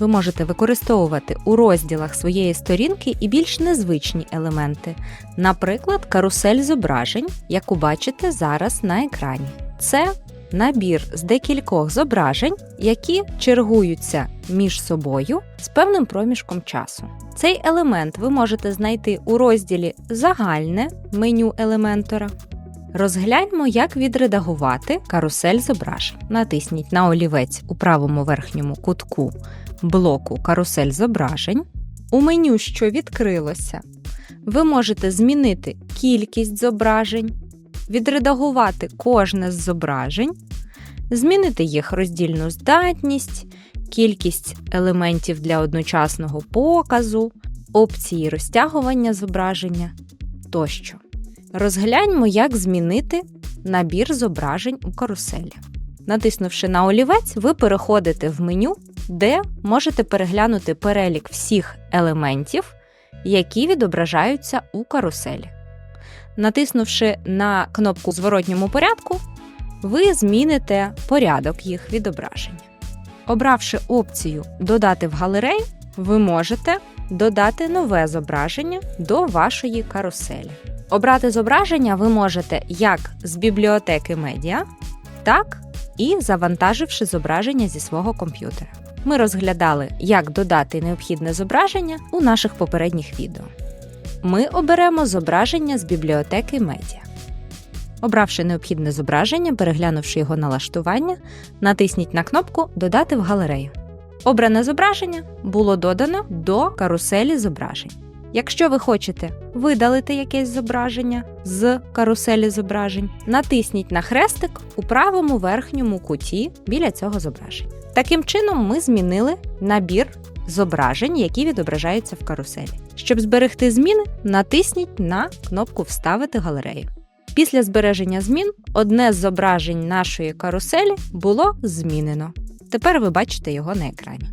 ви можете використовувати у розділах своєї сторінки і більш незвичні елементи, наприклад, карусель зображень, яку бачите зараз на екрані. Це набір з декількох зображень, які чергуються між собою з певним проміжком часу. Цей елемент ви можете знайти у розділі Загальне меню елементора. Розгляньмо, як відредагувати карусель зображень. Натисніть на олівець у правому верхньому кутку блоку Карусель зображень. У меню, що відкрилося, ви можете змінити кількість зображень, відредагувати кожне з зображень, змінити їх роздільну здатність, кількість елементів для одночасного показу, опції розтягування зображення тощо. Розгляньмо, як змінити набір зображень у каруселі. Натиснувши на олівець, ви переходите в меню, де можете переглянути перелік всіх елементів, які відображаються у каруселі. Натиснувши на кнопку зворотньому порядку, ви зміните порядок їх відображення. Обравши опцію Додати в галерею, ви можете додати нове зображення до вашої каруселі. Обрати зображення ви можете як з бібліотеки медіа, так і завантаживши зображення зі свого комп'ютера. Ми розглядали, як додати необхідне зображення у наших попередніх відео. Ми оберемо зображення з бібліотеки медіа. Обравши необхідне зображення, переглянувши його налаштування, натисніть на кнопку Додати в галерею. Обране зображення було додано до каруселі зображень. Якщо ви хочете видалити якесь зображення з каруселі зображень, натисніть на хрестик у правому верхньому куті біля цього зображення. Таким чином, ми змінили набір зображень, які відображаються в каруселі. Щоб зберегти зміни, натисніть на кнопку Вставити галерею. Після збереження змін одне з зображень нашої каруселі було змінено. Тепер ви бачите його на екрані.